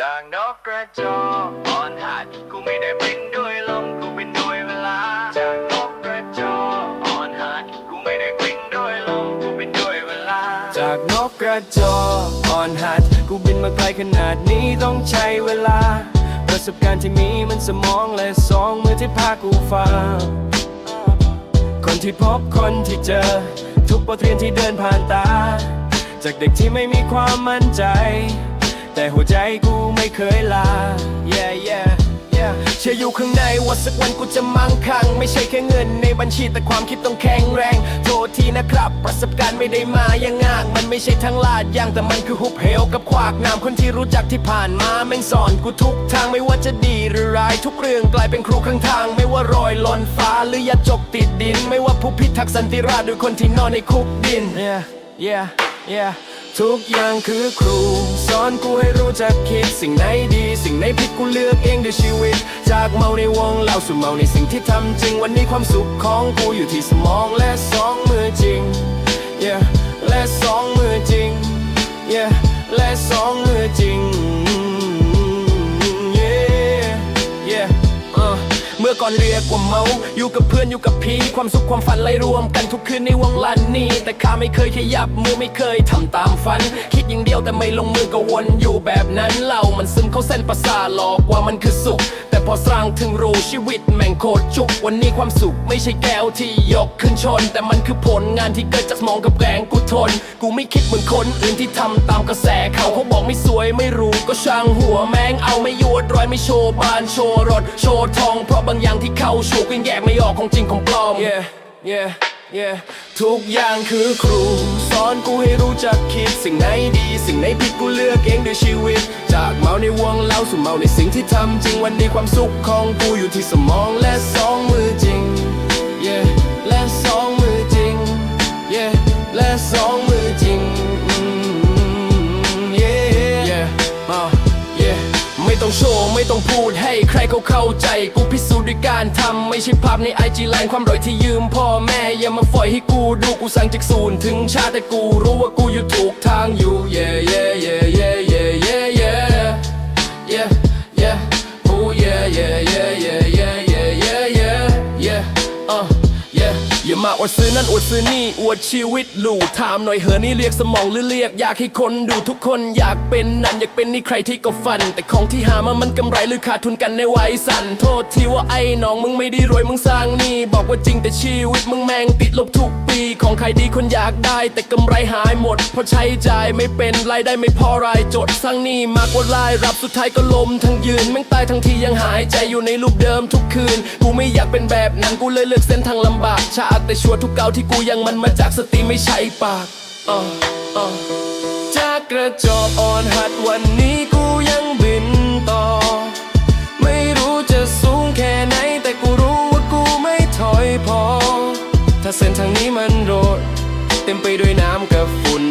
จากนกกระจอกอ่อนหัดกูไม่ได้บินด้วยลมกูบินด้วยเวลา จากนกกระจอกอ่อนหัดกูไม่ได้บินด้วยลมกูบินด้วยเวลา จากนกกระจอกอ่อนหัดกูบินมาไกลขนาดนี้ต้องใช้เวลา ประสบการณ์ที่มีมันสมองและสองมือที่พากูฟังคนที่พบคนที่เจอ ทุกบทเรียนที่เดินผ่านตา จากเด็กที่ไม่มีความมั่นใจ แต่หัวใจกูไม่เคยลา yeah yeah yeah เชื่ออยู่ข้างในว่าสักวันกูจะมั่งคั่งไม่ใช่แค่เงินในบัญชีแต่ความคิดต้องแข็งแรง โทษทีนะครับ ประสบการณ์ไม่ได้มาอย่างงากมันไม่ใช่ทั้งลาดยางแต่มันคือหุบเหวกับขวากน้ำคนที่รู้จักที่ผ่านมาแม่งสอนกูทุกทางไม่ว่าจะดีหรือร้ายทุกเรื่องกลายเป็นครูข้างทาง ไม่ว่ารอยหล่นฟ้าหรือยาจกติดดิน ไม่ว่าผู้พิทักษ์สันติราษฎร์หรือคนที่นอนในคุกดิน yeah yeah yeah ทุกอย่างคือครู สอนกูให้รู้จักคิด สิ่งไหนดี สิ่งไหนผิดกูเลือกเองด้วยชีวิต จากเมาในวงเล่าสู่เมาในสิ่งที่ทำจริง วันนี้ความสุขของกูอยู่ที่สมองและสองมือจริง yeah และสองมือจริง yeah และสองมือื่อก่อนเรียกว่าเมาอยู่กับเพื่อนอยู่กับพี่ ความสุขความฝันไล่รวมกันทุกคืนในวงลันนี้ แต่ข้าไม่เคยขยับมือไม่เคยทำตามฝัน คิดอย่างเดียวแต่ไม่ลงมือก็วนอยู่แบบนั้นเรา มันซึมเข้าเส้นประสาทหลอกว่ามันคือสุข แต่พอสร้างถึงรู้ชีวิตแม่งโคตรจุก วันนี้ความสุขไม่ใช่แก้วที่ยกขึ้นชน แต่มันคือผลงานที่เกิดจากสมองกับแรงกูทน กูไม่คิดเหมือนคนอื่นที่ทำตามกระแสเขาเขาบอกไม่สวยไม่รู้ก็ช่างหัวแม่งเอาไม่ย อยไม่โชว์บานโชว์รถโชว์ทองเพราะบางอย่างที่เข้าชูก็ยังแยกไม่ออกของจริงของปลอม yeah yeah yeah ทุกอย่างคือครู สอนกูให้รู้จักคิดสิ่งไหนดี สิ่งไหนผิดกูเลือกเองด้วยชีวิต จากเมาในวงเล่าสู่เมาในสิ่งที่ทำจริงวันนี้ความสุขของกูอยู่ที่สมองและสองมือจริง ไม่ต้องพูดให้ใครเขาเข้าใจ กูพิสูจน์ด้วยการทำไม่ใช่ภาพในไอจีแลนความรวยที่ยืมพ่อแม่ อย่ามาฝอยให้กูดูกูสั่งจากศูนย์ถึงชาติแต่กูรู้ว่ากูอยู่ถูกทางอยู่ yeah yeah yeah yeah yeah yeah yeah yeah yeah oh yeah yeah yeah yeah yeah yeah yeah yeah yeah uh yeah อย่า มาอวดซื้อนั่นอวดซื้อนี่ อวดชีวิตหลูถามหน่อยเหอนี่เรียกสมองหรือเรียก อยากให้คนดูทุกคนอยากเป็นนั่นอยากเป็นนี่ใครที่ก็ฟัน แต่ของที่หามามันกำไรหรือขาดทุนกันในวัยสั่นโทษทีว่าไอ้น้องมึงไม่ได้รวยมึงสร้างนี่ บอกว่าจริงแต่ชีวิตมึงแม่งติดลบทุกปี ของใครดีคนอยากได้ แต่กำไรหายหมดเพราะใช้จ่ายไม่เป็นรายได้ไม่พอรายจดสร้างนี้มากกว่ารายรับสุดท้ายก็ล้มทั้งยืนแม่งตายทั้งทียังหายใจอยู่ในรูปเดิมทุกคืน กูไม่อยากเป็นแบบนั้นกูเลยเลือกเส้นทางลำบากชาติได้ชัวร์ทุกเกาที่กูยังมันมาจากสติไม่ใช่ปากอ่ออ่อจากกระจอกอ่อนหัดวันนี้กูยังบินต่อ ไม่รู้จะสูงแค่ไหน แต่กูรู้ว่ากูไม่ถอยพอ ถ้าเส้นทางนี้มันโรด เต็มไปด้วยน้ำกับฝุ่น